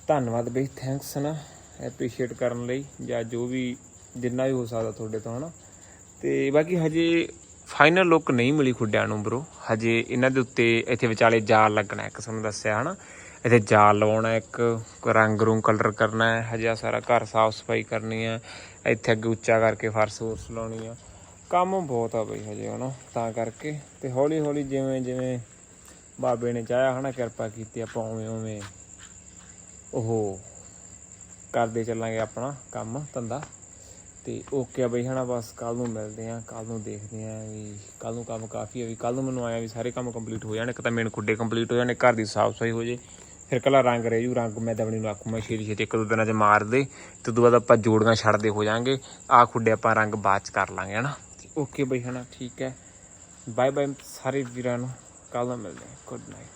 [SPEAKER 1] ਧੰਨਵਾਦ ਬਈ ਥੈਂਕਸ ਨਾ ਐਪਰੀਸ਼ੀਏਟ ਕਰਨ ਲਈ ਜਾਂ ਜੋ ਵੀ ਜਿੰਨਾ ਵੀ ਹੋ ਸਕਦਾ ਤੁਹਾਡੇ ਤੋਂ, ਹਨਾ? ਤੇ ਬਾਕੀ ਹਜੇ ਫਾਈਨਲ ਲੁੱਕ ਨਹੀਂ ਮਿਲੀ ਖੁੱਡਿਆਂ ਨੂੰ ਬ్రో ਹਜੇ ਇਹਨਾਂ ਦੇ ਉੱਤੇ ਇੱਥੇ ਵਿਚਾਲੇ ਜਾਲ ਲੱਗਣਾ, ਇੱਕ ਤੁਹਾਨੂੰ ਦੱਸਿਆ, ਹਨਾ? ਇੱਥੇ ਜਾਲ ਲਵਾਉਣਾ ਇੱਕ ਰੰਗ ਰੂੰ ਕਲਰ ਕਰਨਾ ਹੈ, ਹਜੇ ਸਾਰਾ ਘਰ ਸਾਫ਼ ਸਫ਼ਾਈ ਕਰਨੀ ਹੈ, ਇੱਥੇ ਅੱਗੇ ਉੱਚਾ ਕਰਕੇ ਫਰਸ਼ ਫੁਰਸ਼ ਲਾਉਣੀ ਆ। ਕੰਮ ਬਹੁਤ ਆ ਬਈ ਹਜੇ ਹਨਾ, ਤਾਂ ਕਰਕੇ ਤੇ ਹੌਲੀ ਹੌਲੀ ਜਿਵੇਂ ਜਿਵੇਂ ਬਾਬੇ ਨੇ ਚਾਹਿਆ ਹਨਾ, ਕਿਰਪਾ ਕੀਤੀ ਆਪਾਂ ਉਵੇਂ ਉਵੇਂ ਉਹ ਕਰਦੇ ਚੱਲਾਂਗੇ ਆਪਣਾ ਕੰਮ ਧੰਦਾ। ਤੇ ਓਕੇ ਆ ਬਈ ਹਨਾ, ਬਸ ਕੱਲ ਨੂੰ ਮਿਲਦੇ ਆ ਕੱਲ ਨੂੰ ਦੇਖਦੇ ਆ ਵੀ ਕੱਲ ਨੂੰ ਕੰਮ ਕਾਫੀ ਹੈ ਵੀ ਕੱਲ ਨੂੰ ਮੈਨੂੰ ਆਇਆ ਵੀ ਸਾਰੇ ਕੰਮ ਕੰਪਲੀਟ ਹੋ ਜਾਣ, ਇੱਕ ਤਾਂ ਮੇਨ ਖੁੱਡੇ ਕੰਪਲੀਟ ਹੋ ਜਾਣ, ਘਰ ਦੀ ਸਾਫ਼ ਸਫ਼ਾਈ ਹੋ ਜੇ। ਫਿਰ ਕੱਲਾ ਰੰਗ ਰਹਿ ਜੂ, ਰੰਗ ਮੈਂ ਦਵਣੀ ਨੂੰ ਆਖੂ, ਮੈਂ ਛੇਤੀ ਛੇਤੀ ਇੱਕ ਦੋ ਦਿਨਾਂ ਚ ਮਾਰ ਦੇ, ਤੇ ਤੋਂ ਬਾਅਦ ਆਪਾਂ ਜੋੜੀਆਂ ਛੱਡਦੇ ਹੋ ਜਾਾਂਗੇ। ਆ ਖੁੱਡੇ ਆਪਾਂ ਰੰਗ ਬਾਅਦ ਚ ਕਰ ਲਾਂਗੇ, ਹਨਾ? ਓਕੇ ਬਈ, ਹਨਾ, ਠੀਕ ਹੈ। ਬਾਏ ਬਾਏ ਸਾਰੇ ਵੀਰਾਂ ਨੂੰ। ਕੱਲ ਨੂੰ ਮਿਲਦੇ ਆ ਗੁੱਡ ਨਾਈਟ